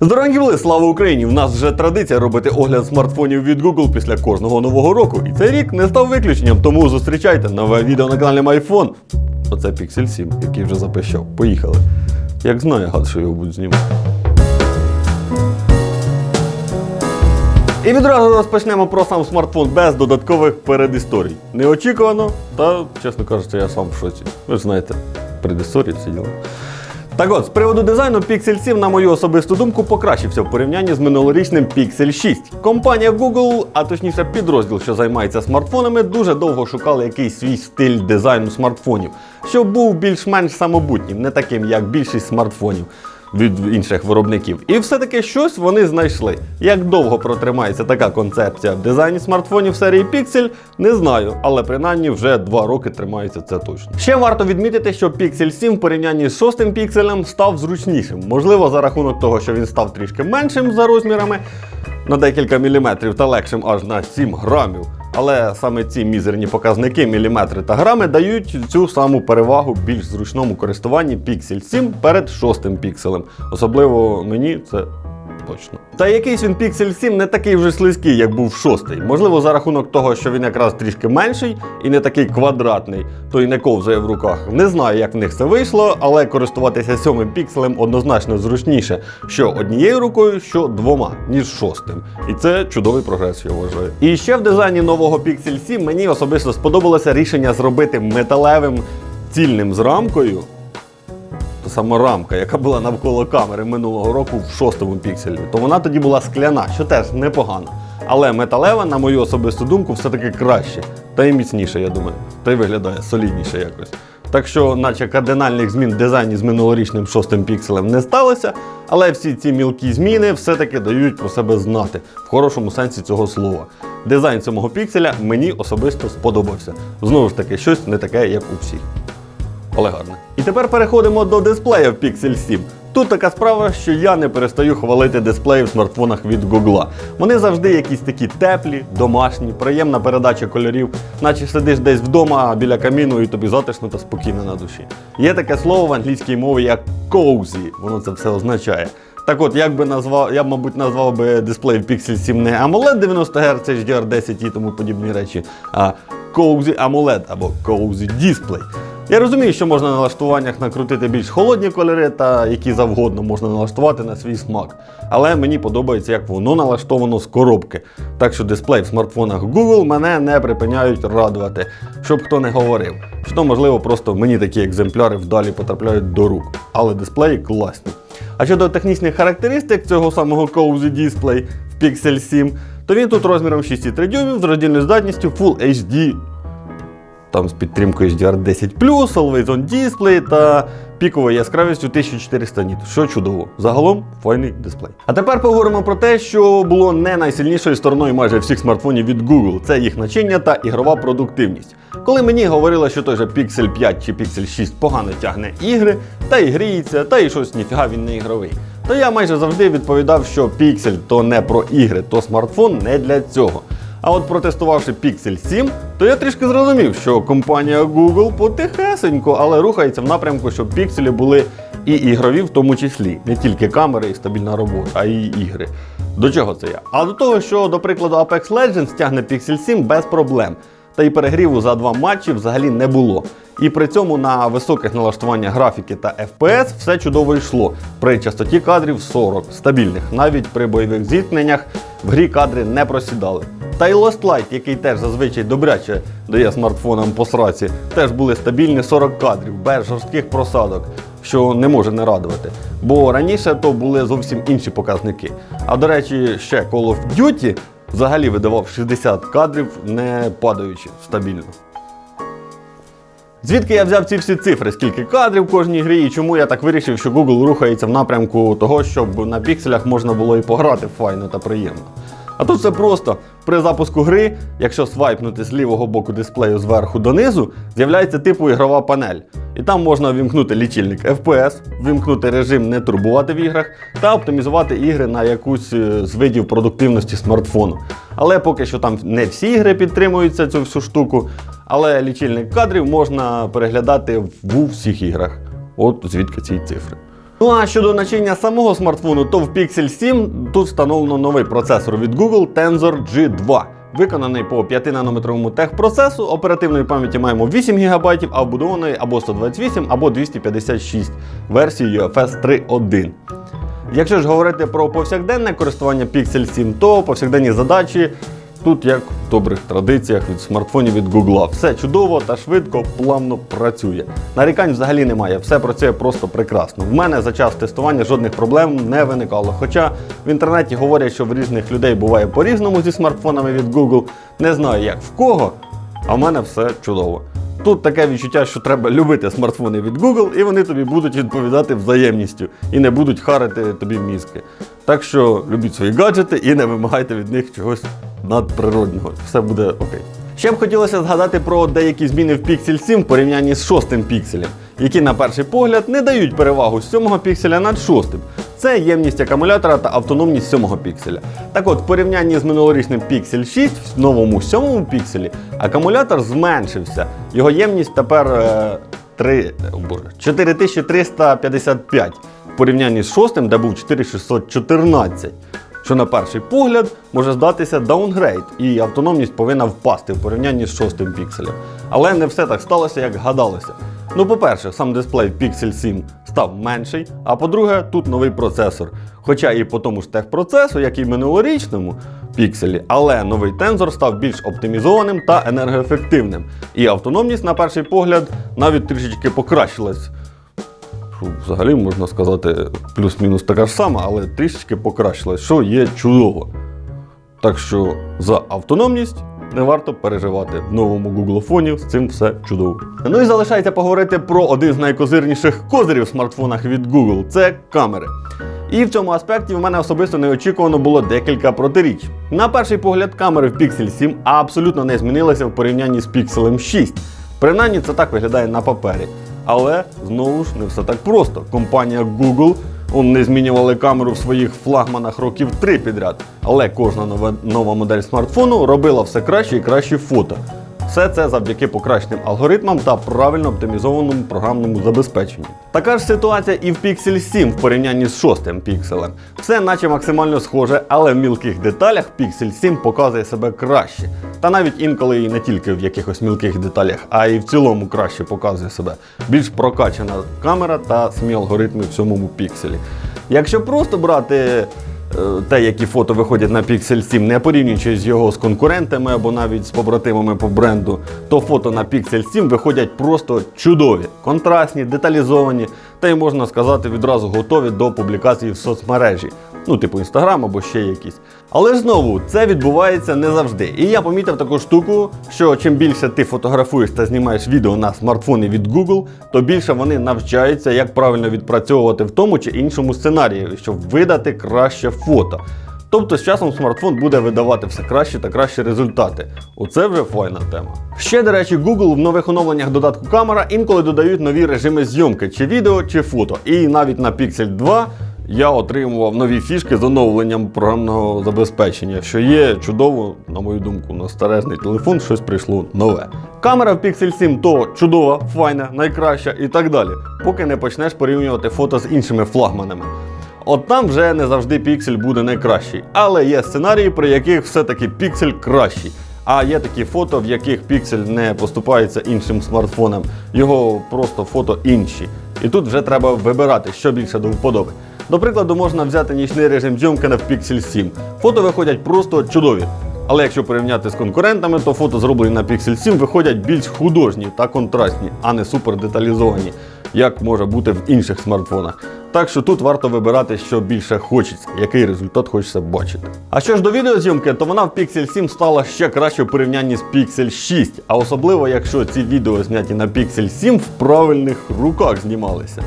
Здоровенькі були, слава Україні! В нас вже традиція робити огляд смартфонів від Google після кожного нового року. І цей рік не став виключенням, тому зустрічайте нове відео на каналі MyPhone. Оце Pixel 7, який вже запищав. Поїхали. Як знаю, гад, що його будуть знімати. І відразу розпочнемо про сам смартфон без додаткових передісторій. Неочікувано, та, чесно кажучи, я сам в шоці. Ви ж знаєте, предісторії всі діла. Так от, з приводу дизайну Pixel 7, на мою особисту думку, покращився в порівнянні з минулорічним Pixel 6. Компанія Google, а точніше підрозділ, що займається смартфонами, дуже довго шукали якийсь свій стиль дизайну смартфонів, що був більш-менш самобутнім, не таким, як більшість смартфонів від інших виробників. І все-таки щось вони знайшли. Як довго протримається така концепція в дизайні смартфонів серії Pixel, не знаю, але принаймні вже два роки тримається це точно. Ще варто відмітити, що Pixel 7 в порівнянні з шостим пікселем став зручнішим. Можливо, за рахунок того, що він став трішки меншим за розмірами на декілька міліметрів та легшим аж на 7 грамів. Але саме ці мізерні показники, міліметри та грами, дають цю саму перевагу більш зручному користуванні Pixel 7 перед шостим пікселем. Особливо мені це точно. Та якийсь він Pixel 7 не такий вже слизький, як був шостий. Можливо, за рахунок того, що він якраз трішки менший і не такий квадратний, то й не ковзає в руках. Не знаю, як в них це вийшло, але користуватися сьомим пікселем однозначно зручніше, що однією рукою, що двома, ніж шостим. І це чудовий прогрес, я вважаю. І ще в дизайні нового Pixel 7 мені особисто сподобалося рішення зробити металевим цільним з рамкою сама рамка, яка була навколо камери минулого року в шостому пікселі, то вона тоді була скляна, що теж непогано. Але металева, на мою особисту думку, все-таки краще. Та й міцніше, я думаю. Та й виглядає солідніше якось. Так що, наче кардинальних змін в дизайні з минулорічним шостим пікселем не сталося, але всі ці мілкі зміни все-таки дають про себе знати в хорошому сенсі цього слова. Дизайн самого пікселя мені особисто сподобався. Знову ж таки, щось не таке, як у всіх але гарне. Тепер переходимо до дисплея в Pixel 7. Тут така справа, що я не перестаю хвалити дисплеї в смартфонах від Google. Вони завжди якісь такі теплі, домашні, приємна передача кольорів, наче сидиш десь вдома біля каміну і тобі затишно та спокійно на душі. Є таке слово в англійській мові як cozy, воно це все означає. Так от, як би назвав, я б, мабуть, назвав би дисплей Pixel 7 не AMOLED 90 Гц, HDR10 і тому подібні речі, а Cozy AMOLED або Cozy Display. Я розумію, що можна на налаштуваннях накрутити більш холодні кольори та які завгодно можна налаштувати на свій смак. Але мені подобається, як воно налаштовано з коробки. Так що дисплей в смартфонах Google мене не припиняють радувати, щоб хто не говорив. Що можливо просто мені такі екземпляри вдалі потрапляють до рук. Але дисплеї класні. А щодо технічних характеристик цього самого Cozy Display в Pixel 7, то він тут розміром 6,3 дюймів з роздільною здатністю Full HD там з підтримкою HDR10 Always On Display та піковою яскравістю 1400 ніт, що чудово. Загалом файний дисплей. А тепер поговоримо про те, що було не найсильнішою стороною майже всіх смартфонів від Google. Це їх начиння та ігрова продуктивність. Коли мені говорили, що той же Pixel 5 чи Pixel 6 погано тягне ігри, та і гріється, та і щось ніфіга він не ігровий. То я майже завжди відповідав, що Pixel то не про ігри, то смартфон не для цього. А от протестувавши Pixel 7, то я трішки зрозумів, що компанія Google потихесенько, але рухається в напрямку, щоб пікселі були і ігрові, в тому числі, не тільки камери і стабільна робота, а й ігри. До чого це я? А до того, що, до прикладу, Apex Legends тягне Pixel 7 без проблем. Та й перегріву за два матчі взагалі не було. І при цьому на високих налаштуваннях графіки та FPS все чудово йшло при частоті кадрів 40 стабільних. Навіть при бойових зіткненнях в грі кадри не просідали. Та й Lost Light, який теж зазвичай добряче дає смартфонам по сраці, теж були стабільні 40 кадрів, без жорстких просадок, що не може не радувати. Бо раніше то були зовсім інші показники. А до речі, ще Call of Duty взагалі видавав 60 кадрів, не падаючи стабільно. Звідки я взяв ці всі цифри, скільки кадрів в кожній грі і чому я так вирішив, що Google рухається в напрямку того, щоб на пікселях можна було і пограти файно та приємно. А тут все просто. При запуску гри, якщо свайпнути з лівого боку дисплею зверху донизу, з'являється типу ігрова панель. І там можна вімкнути лічильник FPS, вимкнути режим не турбувати в іграх та оптимізувати ігри на якусь е, з видів продуктивності смартфону. Але поки що там не всі ігри підтримуються цю всю штуку, але лічильник кадрів можна переглядати в всіх іграх. От звідки ці цифри. Ну а щодо начиння самого смартфону, то в Pixel 7 тут встановлено новий процесор від Google Tensor G2. Виконаний по 5-нанометровому техпроцесу, оперативної пам'яті маємо 8 ГБ, а вбудованої або 128, або 256 версії UFS 3.1. Якщо ж говорити про повсякденне користування Pixel 7, то повсякденні задачі тут як в добрих традиціях від смартфонів від Google. Все чудово та швидко, плавно працює. Нарікань взагалі немає, все працює просто прекрасно. В мене за час тестування жодних проблем не виникало. Хоча в інтернеті говорять, що в різних людей буває по-різному зі смартфонами від Google. Не знаю як в кого, а в мене все чудово. Тут таке відчуття, що треба любити смартфони від Google, і вони тобі будуть відповідати взаємністю і не будуть харити тобі мізки. Так що любіть свої гаджети і не вимагайте від них чогось надприроднього. Все буде окей. Ще б хотілося згадати про деякі зміни в Pixel 7 в порівнянні з шостим пікселем, які на перший погляд не дають перевагу з 7 пікселя над 6. Це ємність акумулятора та автономність 7 пікселя. Так от, в порівнянні з минулорічним Pixel 6, в новому 7 пікселі, акумулятор зменшився. Його ємність тепер е, 3, о, боже, 4355 в порівнянні з 6, де був 4614. Що на перший погляд може здатися даунгрейд, і автономність повинна впасти в порівнянні з 6 пікселем. Але не все так сталося, як гадалося. Ну, по-перше, сам дисплей Pixel 7 став менший, а по-друге, тут новий процесор. Хоча і по тому ж техпроцесу, як і в минулорічному пікселі, але новий тензор став більш оптимізованим та енергоефективним. І автономність, на перший погляд, навіть трішечки покращилась. Взагалі можна сказати, плюс-мінус така ж сама, але трішечки покращилась, що є чудово. Так що за автономність не варто переживати. В новому Google фоні з цим все чудово. Ну і залишається поговорити про один з найкозирніших козирів в смартфонах від Google це камери. І в цьому аспекті в мене особисто неочікувано було декілька протиріч. На перший погляд, камери в Pixel 7 абсолютно не змінилися в порівнянні з Pixel 6. Принаймні це так виглядає на папері. Але знову ж не все так просто. Компанія Google он, не змінювали камеру в своїх флагманах років три підряд. Але кожна нова, нова модель смартфону робила все краще і краще фото. Все це завдяки покращеним алгоритмам та правильно оптимізованому програмному забезпеченню. Така ж ситуація і в Pixel 7 в порівнянні з 6 пікселем. Все наче максимально схоже, але в мілких деталях Pixel 7 показує себе краще. Та навіть інколи і не тільки в якихось мілких деталях, а й в цілому краще показує себе. Більш прокачана камера та самі алгоритми в самому пікселі. Якщо просто брати те, які фото виходять на Pixel 7, не порівнюючи з його з конкурентами або навіть з побратимами по бренду, то фото на Pixel 7 виходять просто чудові, контрастні, деталізовані та й можна сказати відразу готові до публікації в соцмережі. Ну, типу інстаграм або ще якісь. Але знову це відбувається не завжди. І я помітив таку штуку, що чим більше ти фотографуєш та знімаєш відео на смартфони від Google, то більше вони навчаються, як правильно відпрацьовувати в тому чи іншому сценарії, щоб видати краще фото. Тобто з часом смартфон буде видавати все краще та кращі результати. Оце вже файна тема. Ще, до речі, Google в нових оновленнях додатку камера інколи додають нові режими зйомки, чи відео, чи фото. І навіть на Pixel 2 я отримував нові фішки з оновленням програмного забезпечення, що є чудово, на мою думку, на старезний телефон щось прийшло нове. Камера в Pixel 7 то чудова, файна, найкраща і так далі, поки не почнеш порівнювати фото з іншими флагманами. От там вже не завжди піксель буде найкращий, але є сценарії, при яких все-таки піксель кращий. А є такі фото, в яких піксель не поступається іншим смартфонам, його просто фото інші. І тут вже треба вибирати, що більше до вподоби. До прикладу, можна взяти нічний режим зйомки на Pixel 7. Фото виходять просто чудові. Але якщо порівняти з конкурентами, то фото, зроблені на Pixel 7, виходять більш художні та контрастні, а не супер деталізовані, як може бути в інших смартфонах. Так що тут варто вибирати, що більше хочеться, який результат хочеться бачити. А що ж до відеозйомки, то вона в Pixel 7 стала ще краще в порівнянні з Pixel 6, а особливо якщо ці відео зняті на Pixel 7 в правильних руках знімалися.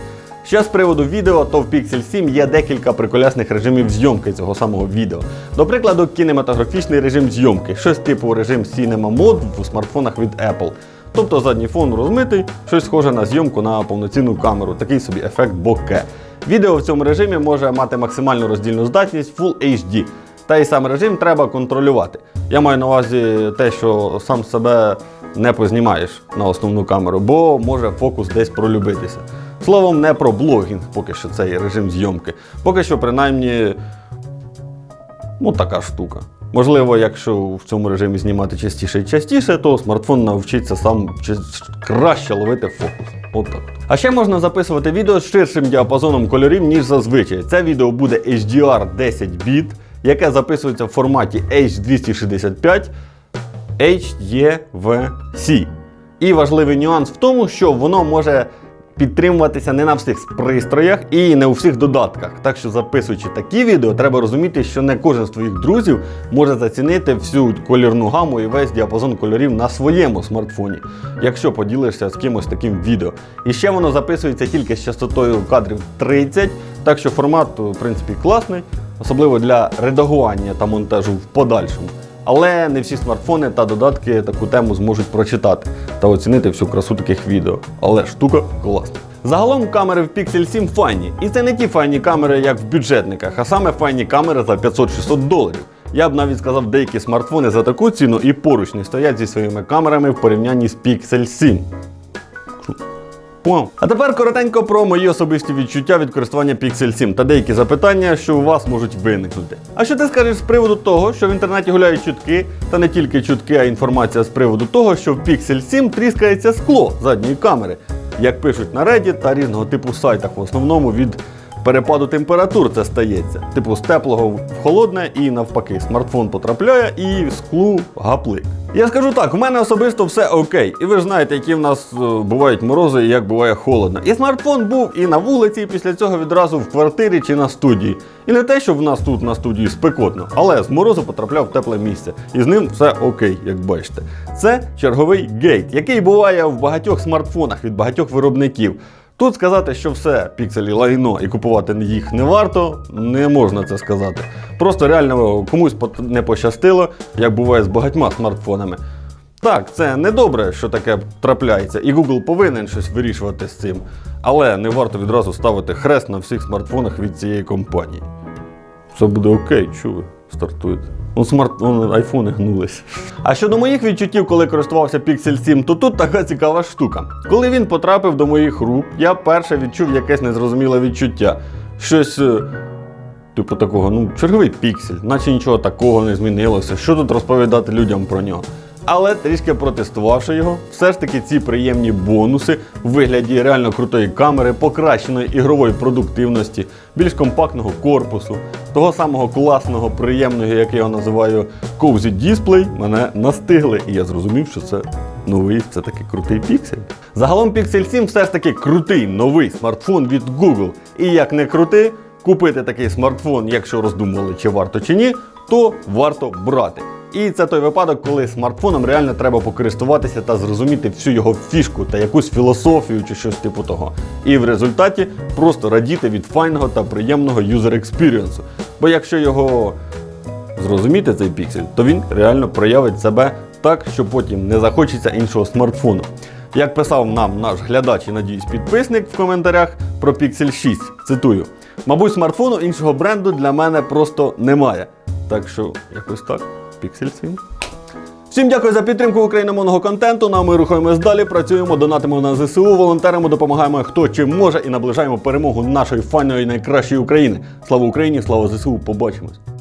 Ще з приводу відео, то в Pixel 7 є декілька приколясних режимів зйомки цього самого відео. До прикладу, кінематографічний режим зйомки, щось типу режим Cinema Mode в смартфонах від Apple. Тобто задній фон розмитий, щось схоже на зйомку на повноцінну камеру, такий собі ефект боке. Відео в цьому режимі може мати максимальну роздільну здатність Full HD. Та й сам режим треба контролювати. Я маю на увазі те, що сам себе не познімаєш на основну камеру, бо може фокус десь пролюбитися. Словом, не про блогінг, поки що цей режим зйомки. Поки що, принаймні, ну така штука. Можливо, якщо в цьому режимі знімати частіше і частіше, то смартфон навчиться сам краще ловити фокус. От так. А ще можна записувати відео з ширшим діапазоном кольорів, ніж зазвичай. Це відео буде HDR 10 біт, яке записується в форматі H265 HEVC. І важливий нюанс в тому, що воно може підтримуватися не на всіх пристроях і не у всіх додатках. Так що записуючи такі відео, треба розуміти, що не кожен з твоїх друзів може зацінити всю колірну гаму і весь діапазон кольорів на своєму смартфоні, якщо поділишся з кимось таким відео. І ще воно записується тільки з частотою кадрів 30, так що формат, в принципі, класний, особливо для редагування та монтажу в подальшому. Але не всі смартфони та додатки таку тему зможуть прочитати та оцінити всю красу таких відео. Але штука класна. Загалом камери в Pixel 7 файні. І це не ті файні камери, як в бюджетниках, а саме файні камери за 500-600 доларів. Я б навіть сказав, деякі смартфони за таку ціну і поруч не стоять зі своїми камерами в порівнянні з Pixel 7. Понял? А тепер коротенько про мої особисті відчуття від користування Pixel 7 та деякі запитання, що у вас можуть виникнути. А що ти скажеш з приводу того, що в інтернеті гуляють чутки, та не тільки чутки, а інформація з приводу того, що в Pixel 7 тріскається скло задньої камери, як пишуть на Reddit та різного типу сайтах, в основному від перепаду температур це стається. Типу з теплого в холодне і навпаки, смартфон потрапляє і в склу гаплик. Я скажу так, у мене особисто все окей. І ви ж знаєте, які в нас е, бувають морози і як буває холодно. І смартфон був і на вулиці, і після цього відразу в квартирі чи на студії. І не те, що в нас тут на студії спекотно, але з морозу потрапляв в тепле місце. І з ним все окей, як бачите. Це черговий гейт, який буває в багатьох смартфонах від багатьох виробників. Тут сказати, що все пікселі лайно і купувати їх не варто, не можна це сказати. Просто реально комусь не пощастило, як буває з багатьма смартфонами. Так, це не добре, що таке трапляється, і Google повинен щось вирішувати з цим. Але не варто відразу ставити хрест на всіх смартфонах від цієї компанії. Все буде окей, чули, стартуєте. Ну, смарт, ну, айфони гнулись. А щодо моїх відчуттів, коли користувався Pixel 7, то тут така цікава штука. Коли він потрапив до моїх рук, я перше відчув якесь незрозуміле відчуття. Щось. е, Типу такого, ну, черговий піксель, наче нічого такого не змінилося. Що тут розповідати людям про нього? Але трішки протестувавши його, все ж таки ці приємні бонуси в вигляді реально крутої камери, покращеної ігрової продуктивності, більш компактного корпусу, того самого класного, приємного, як я його називаю, Cozy Display, мене настигли, і я зрозумів, що це новий, це таки крутий піксель. Загалом Pixel 7 все ж таки крутий новий смартфон від Google. І як не крутий, купити такий смартфон, якщо роздумували, чи варто чи ні, то варто брати. І це той випадок, коли смартфоном реально треба покористуватися та зрозуміти всю його фішку та якусь філософію чи щось типу того. І в результаті просто радіти від файного та приємного юзер експіріенсу. Бо якщо його зрозуміти цей піксель, то він реально проявить себе так, що потім не захочеться іншого смартфону. Як писав нам наш глядач і надіюсь підписник в коментарях про Pixel 6, цитую: мабуть, смартфону іншого бренду для мене просто немає. Так що, якось так, 7. Всім дякую за підтримку україномовного контенту. Нам а ми рухаємось далі, працюємо, донатимо на ЗСУ, волонтеримо, допомагаємо хто чим може і наближаємо перемогу нашої файної найкращої України. Слава Україні, слава ЗСУ! Побачимось!